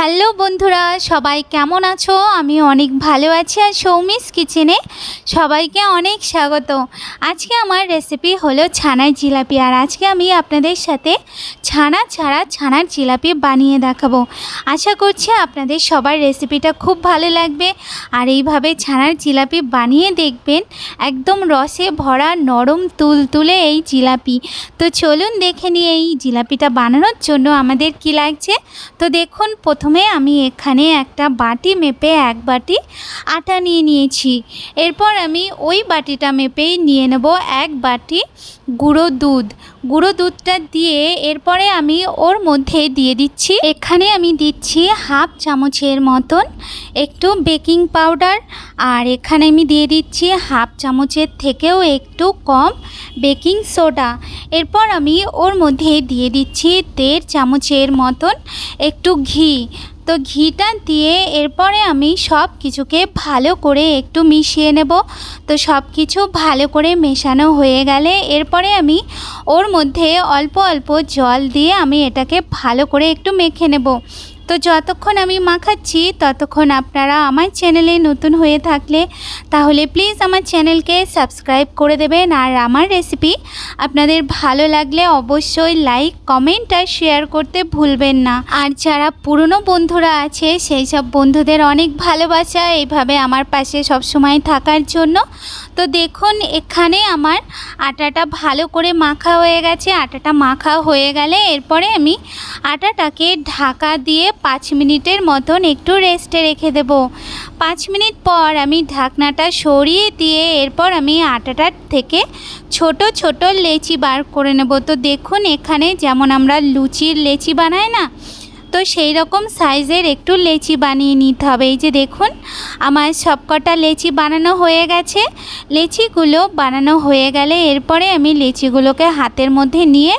Hello বন্ধুরা, সবাই কেমন আছো? আমি অনেক ভালো আছি আর সৌমিস কিচেনে সবাইকে অনেক স্বাগত। আজকে আমার রেসিপি হলো ছানার জিলাপি আর আজকে আমি আপনাদের সাথে ছানা ছাড়া ছানার জিলাপি বানিয়ে দেখাবো। আশা করছি আপনাদের সবার রেসিপিটা খুব ভালো লাগবে আর এইভাবে ছানার জিলাপি বানিয়ে দেখবেন, একদম রসে ভরা নরম তুলতুলে এই জিলাপি। তো চলুন দেখে নিই এই জিলাপিটা বানানোর জন্য আমাদের কি লাগছে। তো দেখুন প্রথমে আমি এখানে একটা বাটি মেপে এক বাটি আটা নিয়ে নিয়েছি। এরপর আমি ওই বাটিটা মেপেই নিয়ে নেব এক বাটি গুঁড়ো দুধ। গুঁড়ো দুধটা দিয়ে এরপরে আমি ওর মধ্যে দিয়ে দিচ্ছি। এখানে আমি দিচ্ছি হাফ চামচের মতন একটু বেকিং পাউডার আর এখানে আমি দিয়ে দিচ্ছি হাফ চামচের থেকেও একটু কম বেকিং সোডা। এরপর আমি ওর মধ্যে দিয়ে দিচ্ছি দেড় চামচের মতন একটু ঘি। তো ঘিটা দিয়ে এরপরে আমি সব কিছুকে ভালো করে একটু মিশিয়ে নেব। তো সব কিছু ভালো করে মেশানো হয়ে গেলে এরপরে আমি ওর মধ্যে অল্প অল্প জল দিয়ে আমি এটাকে ভালো করে একটু মেখে নেব। তো যতক্ষণ আমি মাখাচ্ছি ততক্ষণ আপনারা আমার চ্যানেলে নতুন হয়ে থাকলে তাহলে প্লিজ আমার চ্যানেলকে সাবস্ক্রাইব করে দেবেন আর আমার রেসিপি আপনাদের ভালো লাগলে অবশ্যই লাইক কমেন্ট আর শেয়ার করতে ভুলবেন না। আর যারা পুরনো বন্ধুরা আছে, সেই সব বন্ধুদের অনেক ভালোবাসা এইভাবে আমার পাশে সবসময় থাকার জন্য। তো দেখুন, এখানে আমার আটাটা ভালো করে মাখা হয়ে গেছে। আটাটা মাখা হয়ে গেলে এরপরে আমি আটাটাকে ঢাকা দিয়ে পাঁচ মিনিটের মতন একটু রেস্টে রেখে দেব। পাঁচ মিনিট পর আমি ঢাকনাটা সরিয়ে দিয়ে এরপর আমি আটাটার থেকে ছোট ছোট লেচি বার করে নেব। তো দেখুন এখানে যেমন আমরা লুচির লেচি বানাই না তো সেই রকম সাইজের একটু লেচি বানিয়ে নিতে হবে। এই যে দেখুন, আমার সবকটা লেচি বানানো হয়ে গেছে। লেচিগুলো বানানো হয়ে গেলে এরপরে আমি লেচিগুলোকে হাতের মধ্যে নিয়ে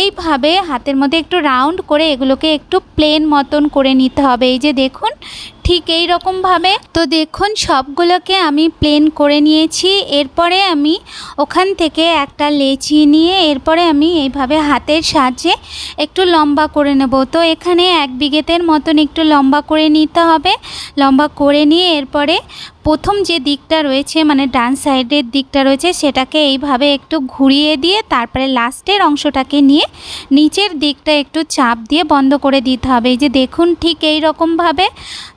এইভাবে হাতের মধ্যে একটু রাউন্ড করে এগুলোকে একটু প্লেন মতন করে নিতে হবে। এই যে দেখুন ঠিক এই রকমভাবে তো দেখুন, সবগুলোকে আমি প্লেন করে নিয়েছি। এরপরে আমি ওখান থেকে একটা লেচি নিয়ে এরপরে আমি এইভাবে হাতের সাহায্যে একটু লম্বা করে নেব। তো এখানে এক বিঘেতের মতন একটু লম্বা করে নিতে হবে। লম্বা করে নিয়ে এরপরে প্রথম যে দিকটা রয়েছে মানে ডান সাইডের দিকটা রয়েছে, সেটাকে এইভাবে একটু ঘুরিয়ে দিয়ে তারপরে লাস্টের অংশটাকে নিয়ে নিচের দিকটা একটু চাপ দিয়ে বন্ধ করে দিতে হবে। এই যে দেখুন, ঠিক এই রকমভাবে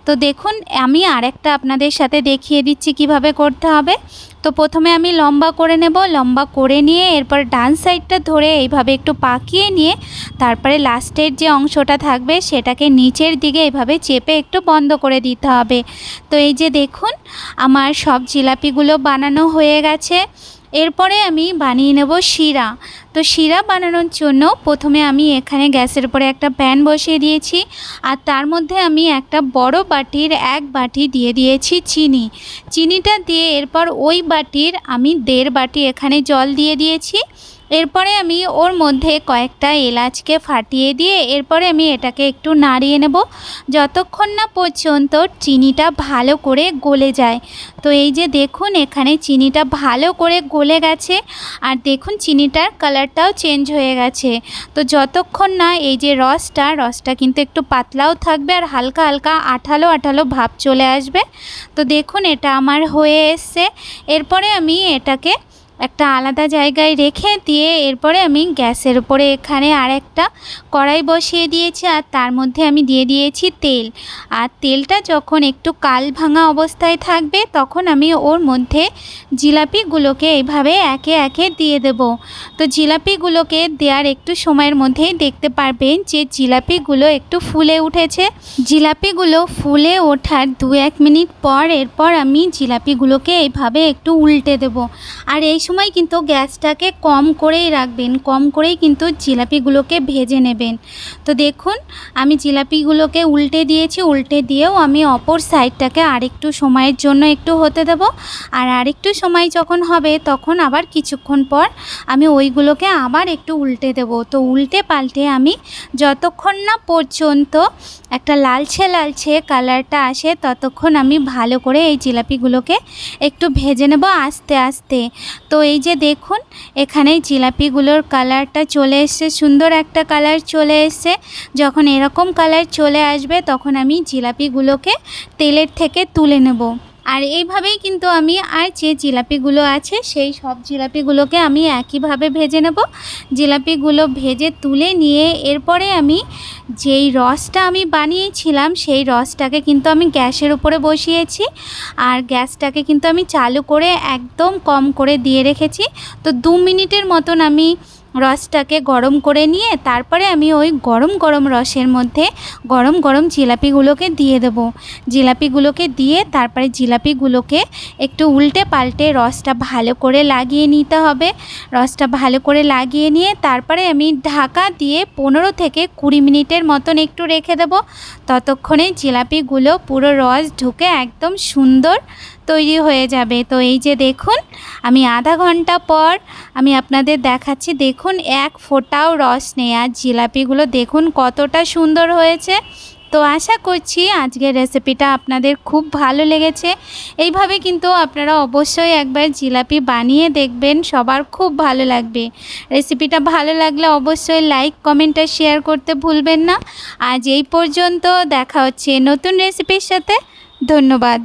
তো দেখুন, আমি আরেকটা আপনাদের সাথে দেখিয়ে দিচ্ছি কীভাবে করতে হবে। তো প্রথমে আমি লম্বা করে নেব, লম্বা করে নিয়ে এরপর ডান সাইডটা ধরে এইভাবে একটু পাকিয়ে নিয়ে তারপরে লাস্টের যে অংশটা থাকবে সেটাকে নিচের দিকে এইভাবে চেপে একটু বন্ধ করে দিতে হবে। তো এই যে দেখুন, আমার সব জিলাপিগুলো বানানো হয়ে গেছে। এরপরে আমি বানিয়ে নেব শিরা। তো শিরা বানানোর জন্য প্রথমে আমি এখানে গ্যাসের উপরে একটা প্যান বসিয়ে দিয়েছি আর তার মধ্যে আমি একটা বড় বাটির এক বাটি দিয়ে দিয়েছি চিনি। চিনিটা দিয়ে এরপর ওই বাটির আমি দেড় বাটি এখানে জল দিয়ে দিয়েছি। এরপরে আমি ওর মধ্যে কয়েকটা এলাচকে ফাটিয়ে দিয়ে এরপরে আমি এটাকে একটু নাড়িয়ে নেব। যতক্ষণ না পর্যন্ত চিনিটা ভালো করে গলে যায়। তো এই যে দেখুন, এখানে চিনিটা ভালো করে গলে গেছে আর দেখুন, চিনিটার কালারটাও চেঞ্জ হয়ে গেছে। তো যতক্ষণ না এই যে রসটা রসটা কিন্তু একটু পাতলাও থাকবে আর হালকা হালকা, আঠালো আঠালো ভাব চলে আসবে। তো দেখুন, এটা আমার হয়ে এসছে। এরপরে আমি এটাকে একটা আলাদা জায়গায় রেখে দিয়ে এরপরে আমি গ্যাসের উপরে এখানে আর একটা কড়াই বসিয়ে দিয়েছি আর তার মধ্যে আমি দিয়ে দিয়েছি তেল। আর তেলটা যখন একটু কাল ভাঙা অবস্থায় থাকবে তখন আমি ওর মধ্যে জিলাপিগুলোকে এইভাবে একে একে দিয়ে দেব। তো জিলাপিগুলোকে দেওয়ার একটু সময়ের মধ্যেই দেখতে পারবেন যে জিলাপিগুলো একটু ফুলে উঠেছে। জিলাপিগুলো ফুলে ওঠার দু এক মিনিট পর এরপর আমি জিলাপিগুলোকে এইভাবে একটু উল্টে দেব। আর এই সময় কিন্তু গ্যাসটাকে কম করেই রাখবেন, কম করেই কিন্তু জিলাপিগুলোকে ভেজে নেবেন। তো দেখুন, আমি জিলাপিগুলোকে উল্টে দিয়েছি, উল্টে দিয়েও আমি অপর সাইডটাকে আরেকটু সময়ের জন্য একটু হতে দেব। আর আরেকটু সময় যখন হবে, তখন আবার কিছুক্ষণ পর আমি ওইগুলোকে আবার একটু উল্টে দেব। তো উল্টে পাল্টে আমি যতক্ষণ না পর্যন্ত একটা লালচে লালচে কালারটা আসে, ততক্ষণ আমি ভালো করে এই জিলাপিগুলোকে একটু ভেজে নেব আস্তে আস্তে। তো এই যে দেখুন, এখানে জিলাপিগুলোর কালারটা চলে এসছে, সুন্দর একটা কালার চলে এসছে। যখন এরকম কালার চলে আসবে, তখন আমি জিলাপিগুলোকে তেলের থেকে তুলে নেব। আর এইভাবেই কিন্তু আমি আর যে জিলাপিগুলো আছে, সেই সব জিলাপিগুলোকে আমি একইভাবে ভেজে নেব। জিলাপিগুলো ভেজে তুলে নিয়ে এরপরে আমি যেই রসটা আমি বানিয়েছিলাম, সেই রসটাকে কিন্তু আমি গ্যাসের উপরে বসিয়েছি। আর গ্যাসটাকে কিন্তু আমি চালু করে একদম কম করে দিয়ে রেখেছি। তো দু মিনিটের মতন আমি রসটাকে গরম করে নিয়ে তারপরে আমি ওই গরম গরম রসের মধ্যে গরম গরম জিলাপিগুলোকে দিয়ে দেবো। জিলাপিগুলোকে দিয়ে তারপরে জিলাপিগুলোকে একটু উল্টে পাল্টে রসটা ভালো করে লাগিয়ে নিতে হবে। রসটা ভালো করে লাগিয়ে নিয়ে তারপরে আমি ঢাকা দিয়ে পনেরো থেকে কুড়ি মিনিটের মতন একটু রেখে দেবো। ততক্ষণে জিলাপিগুলো পুরো রস ঢুকে একদম সুন্দর তৈরি হয়ে যাবে। তো এই যে দেখুন, আমি আধা ঘণ্টা পর আমি আপনাদের দেখাচ্ছি, দেখুন এক ফোঁটাও রস নেই। আর জিলাপিগুলো দেখুন কতটা সুন্দর হয়েছে। তো আশা করছি আজকের রেসিপিটা আপনাদের খুব ভালো লেগেছে। এইভাবে কিন্তু আপনারা অবশ্যই একবার জিলাপি বানিয়ে দেখবেন, সবার খুব ভালো লাগবে। রেসিপিটা ভালো লাগলে অবশ্যই লাইক কমেন্ট আর শেয়ার করতে ভুলবেন না। আজ এই পর্যন্ত দেখা হচ্ছে নতুন রেসিপির সাথে। ধন্যবাদ।